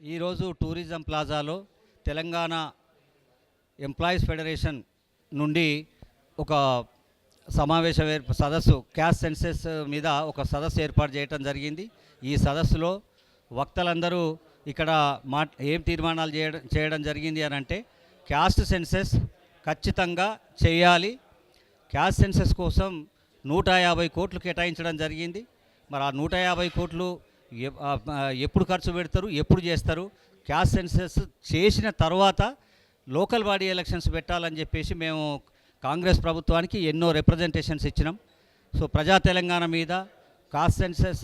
ఈరోజు టూరిజం ప్లాజాలో Telangana employees federation నుండి ఒక సమావేశం ఏర్ప సదస్సు క్యాష్ సెన్సెస్ మీద ఒక సదస్సు ఏర్పాటు చేయడం జరిగింది. ఈ సదస్సులో వక్తలందరూ ఇక్కడ మా ఏం తీర్మానాలు చేయడం చేయడం జరిగింది అని అంటే క్యాస్ట్ సెన్సెస్ ఖచ్చితంగా చేయాలి. క్యాస్ట్ సెన్సెస్ కోసం నూట యాభై కోట్లు కేటాయించడం జరిగింది. మరి ఆ నూట యాభై కోట్లు ఎప్పుడు ఖర్చు పెడతారు ఎప్పుడు చేస్తారు. క్యాష్ సెన్సెస్ చేసిన తర్వాత లోకల్ బాడీ ఎలక్షన్స్ పెట్టాలని చెప్పేసి మేము కాంగ్రెస్ ప్రభుత్వానికి ఎన్నో రిప్రజెంటేషన్స్ ఇచ్చినాం. సో ప్రజా తెలంగాణ మీద caste census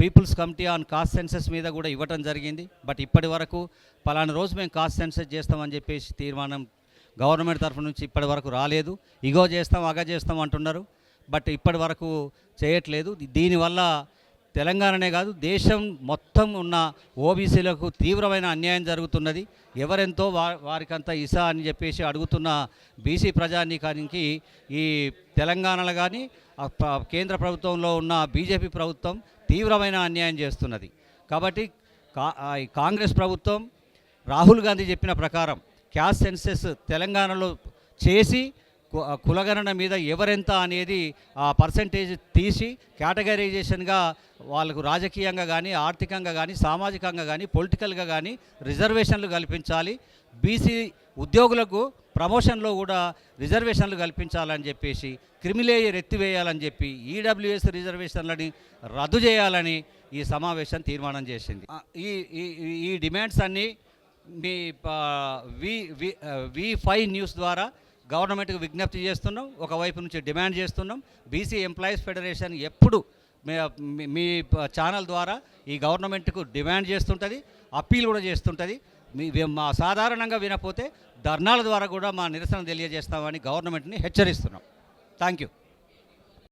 people's committee on caste census మీద కూడా ఇవ్వటం జరిగింది. బట్ ఇప్పటి వరకు పలానా రోజు మేము కాస్ట్ సెన్సెస్ చేస్తామని చెప్పేసి తీర్మానం గవర్నమెంట్ తరఫు నుంచి ఇప్పటి వరకు రాలేదు. ఇగో చేస్తాం అగ చేస్తాం అంటున్నారు. బట్ ఇప్పటి వరకు చేయట్లేదు. దీనివల్ల తెలంగాణనే కాదు దేశం మొత్తం ఉన్న ఓబీసీలకు తీవ్రమైన అన్యాయం జరుగుతున్నది. ఎవరెంతో వా వారికంతా ఇసా అని చెప్పేసి అడుగుతున్న బీసీ ప్రజానీకానికి ఈ తెలంగాణలో కానీ కేంద్ర ప్రభుత్వంలో ఉన్న బీజేపీ ప్రభుత్వం తీవ్రమైన అన్యాయం చేస్తున్నది. కాబట్టి కా కాంగ్రెస్ ప్రభుత్వం రాహుల్ గాంధీ చెప్పిన ప్రకారం క్యాష్ సెన్సెస్ తెలంగాణలో చేసి కులగణన మీద ఎవరెంత అనేది ఆ పర్సంటేజ్ తీసి కేటగరైజేషన్గా వాళ్ళకు రాజకీయంగా కానీ ఆర్థికంగా కానీ సామాజికంగా కానీ పొలిటికల్గా కానీ రిజర్వేషన్లు కల్పించాలి. బీసీ ఉద్యోగులకు ప్రమోషన్లో కూడా రిజర్వేషన్లు కల్పించాలని చెప్పేసి క్రిమిలేయర్ ఎత్తివేయాలని చెప్పి ఈడబ్ల్యూఎస్ రిజర్వేషన్లని రద్దు చేయాలని ఈ సమావేశం తీర్మానం చేసింది. ఈ ఈ- ఈ- డిమాండ్స్ అన్నీ మీ వి వి వి ఫైవ్ న్యూస్ ద్వారా గవర్నమెంట్కి విజ్ఞప్తి చేస్తున్నాం ఒకవైపు నుంచి డిమాండ్ చేస్తున్నాం. బీసీ ఎంప్లాయీస్ ఫెడరేషన్ ఎప్పుడు మీ- మీ ఛానల్ ద్వారా ఈ గవర్నమెంట్కు డిమాండ్ చేస్తుంటుంది అప్పీల్ కూడా చేస్తుంటుంది. మీ మా సాధారణంగా వినపోతే ధర్నాల ద్వారా కూడా మా నిరసన తెలియజేస్తామని గవర్నమెంట్ని హెచ్చరిస్తున్నాం. Thank you